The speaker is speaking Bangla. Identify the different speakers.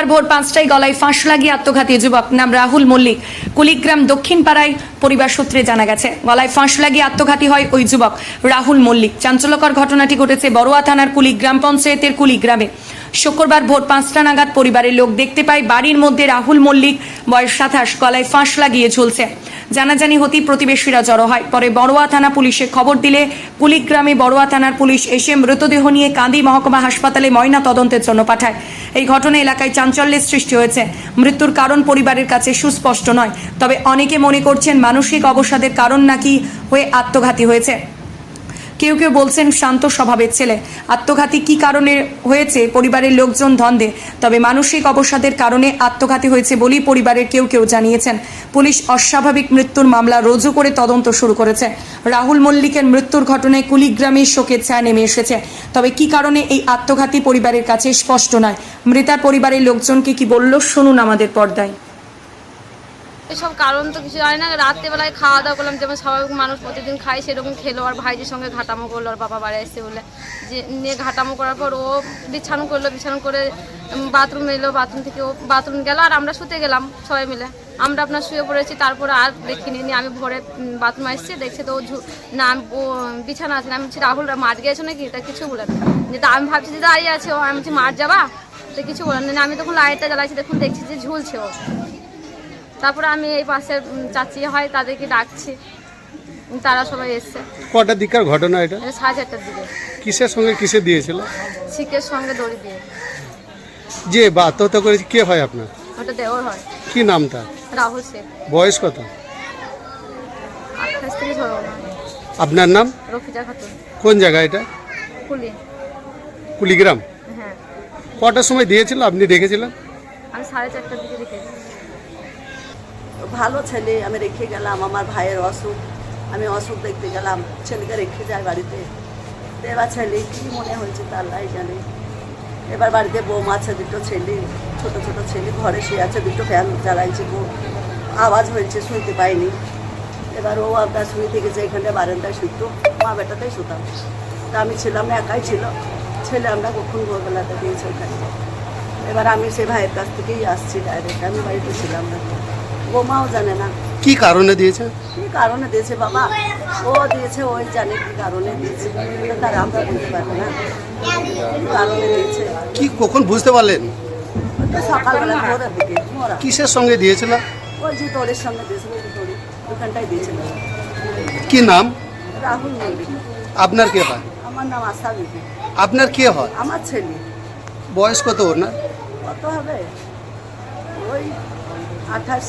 Speaker 1: শুক্রবার ভোর পাঁচটায় গলায় ফাঁস লাগিয়ে আত্মঘাতী যুবক, নাম রাহুল মল্লিক। কুলিগ্রাম দক্ষিণ পাড়ায় পরিবার সূত্রে জানা গেছে, গলায় ফাঁস লাগিয়ে আত্মঘাতী হয় ওই যুবক রাহুল মল্লিক। চাঞ্চল্যকর ঘটনাটি ঘটেছে বড়ুয়া থানার কুলিগ্রাম পঞ্চায়েতের কুলিগ্রামে। শুক্রবার ভোর পাঁচটা নাগাদ পরিবারের লোক দেখতে পায় বাড়ির মধ্যে রাহুল মল্লিক। বয়স সাতাশ, গলায় ফাঁস লাগিয়ে ঝুলছে। জানাজানি হতেই প্রতিবেশীরা জড়ো হয়। পরে বড়ুয়া থানা পুলিশে খবর দিলে কুলিগ্রামে বড়ুয়া থানার পুলিশ এসে মৃতদেহ নিয়ে কান্দি মহকুমা হাসপাতালে ময়না তদন্তের জন্য পাঠায়। এই ঘটনা এলাকায় চাঞ্চল্যের সৃষ্টি হয়েছে। মৃত্যুর কারণ পরিবারের কাছে সুস্পষ্ট নয়। তবে অনেকে মনে করছেন মানসিক অবসাদের কারণ নাকি হয়ে আত্মঘাতী হয়েছে। কেউ কেউ বলছেন শান্ত স্বভাবের ছেলে। আত্মঘাতী কি কারণে হয়েছে? পরিবারের লোকজন ধন্দে। তবে মানসিক অবসাদের কারণে আত্মঘাতী হয়েছে বলেই পরিবারের কেউ কেউ জানিয়েছেন। পুলিশ অস্বাভাবিক মৃত্যুর মামলা রুজু করে তদন্ত শুরু করেছে। রাহুল মল্লিকের মৃত্যুর ঘটনায় কুলিগ্রামের শোকের ছায়া নেমে এসেছে। তবে কি কারণে এই আত্মঘাতী পরিবারের কাছে স্পষ্ট নয়? মৃতার পরিবারের লোকজনকে কি বলল? শুনুন আমাদের পর্দায়।
Speaker 2: এসব কারণ তো কিছু জানি না। রাত্রেবেলায় খাওয়া দাওয়া করলাম, যেমন স্বাভাবিক মানুষ প্রতিদিন খায় সেরকম খেলো, আর ভাইজির সঙ্গে ঘাটামো করল, আর বাবা বাড়ি এসে বলে। যে নিয়ে ঘাটামো করার পর ও বিছানো করল, বিছানো করে বাথরুম এলো বাথরুম থেকে ও বাথরুম গেল, আর আমরা শুতে গেলাম সবাই মিলে। আমরা আপনার শুয়ে পড়েছি, তারপরে আর দেখিনি, নিয়ে আমি ভোরে বাথরুমে এসেছি দেখছি তো না ও বিছানা আছে, না। আমি বলছি, রাহুল মাঠ গিয়েছো নাকি? তা কিছু বলে না। যে, তা আমি ভাবছি যে, দাঁড়িয়ে আছে ও। আমি বলছি, মাঠ যাবা? তো কিছু বলেন না, আমি তখন লাইটটা জ্বালাইছি, দেখুন, দেখছি যে ঝুলছে ও। তারপরে আমি এই পাশের চাচি হয় তাদেরকে ডাকছি। তারা সবাই এসছে।
Speaker 3: কটার দিককার ঘটনা এটা?
Speaker 2: সাড়ে চারটার দিকে।
Speaker 3: কিসের সঙ্গে কিসে দিয়েছিল?
Speaker 2: শিখের সঙ্গে দড়ি দিয়ে।
Speaker 3: যে বা আত্মহত্যা করেছে কে হয় আপনার?
Speaker 2: ওটা দেওয়ার হয়।
Speaker 3: কি নাম তার?
Speaker 2: রাহুল শেখ।
Speaker 3: বয়স কত?
Speaker 2: আঠাশ থেকে ধরো না
Speaker 3: আপনার নাম?
Speaker 2: রফিজা খাতুন।
Speaker 3: কোন জায়গা এটা?
Speaker 2: কুলি।
Speaker 3: কুলিগ্রাম।
Speaker 2: হ্যাঁ।
Speaker 3: কটার সময় দিয়েছিল? আপনি দেখেছিলেন?
Speaker 2: আমি সাড়ে চারটার দিকে দেখেছি।
Speaker 4: ভালো ছেলে, আমি রেখে গেলাম, আমার ভাইয়ের অসুখ, আমি অসুখ দেখতে গেলাম, ছেলেকে রেখে যায় বাড়িতে। এবার ছেলে, কী মনে হয়েছে তার লাই জানে? এবার বাড়িতে বৌমা আছে, দুটো ছেলে, ছোট ছোট ছেলে, ঘরে শুয়ে আছে, দুটো ফ্যান জ্বালাইছে বউ। আওয়াজ হয়েছে, শুনতে পাইনি। এবার ও আপনার শুয়ে থেকেছে এখানে বারান্দায় শুতো মা বেটাতেই শুতাম। তা আমি ছিলাম, একাই ছিল। ছেলে আমরা কখন ভোরবেলাতে দিয়েছি ওখানে? এবার আমি সে ভাইয়ের কাছ থেকেই আসছি ডাইরেক্ট আমি বাড়িতে ছিলাম না। বোমাও জানে না।
Speaker 3: কি কারণে দিয়েছে?
Speaker 4: কি কারণে দিয়েছে বাবা? ও দিয়েছে ওই জানে কি কারণে দিয়েছে। তার আমরা বলতে পারব না। কি কারণে দিয়েছে?
Speaker 3: কি কখন বুঝতে পারলেন?
Speaker 4: তো সকালবেলা দিকে মোরা
Speaker 3: কিসের সঙ্গে দিয়েছিল?
Speaker 4: ওই যে তোরের সঙ্গে দিয়েছিল ওই তোরে ওখানটাই দিয়েছিল।
Speaker 3: কি নাম?
Speaker 4: রাহুল মল্লিক।
Speaker 3: আপনার কে হয়?
Speaker 4: আমার নাম আশা বিবি
Speaker 3: আপনার কে হয়?
Speaker 4: আমার ছেলে।
Speaker 3: বয়স কত ওর না
Speaker 4: কত হবে? ওই আঠাশ।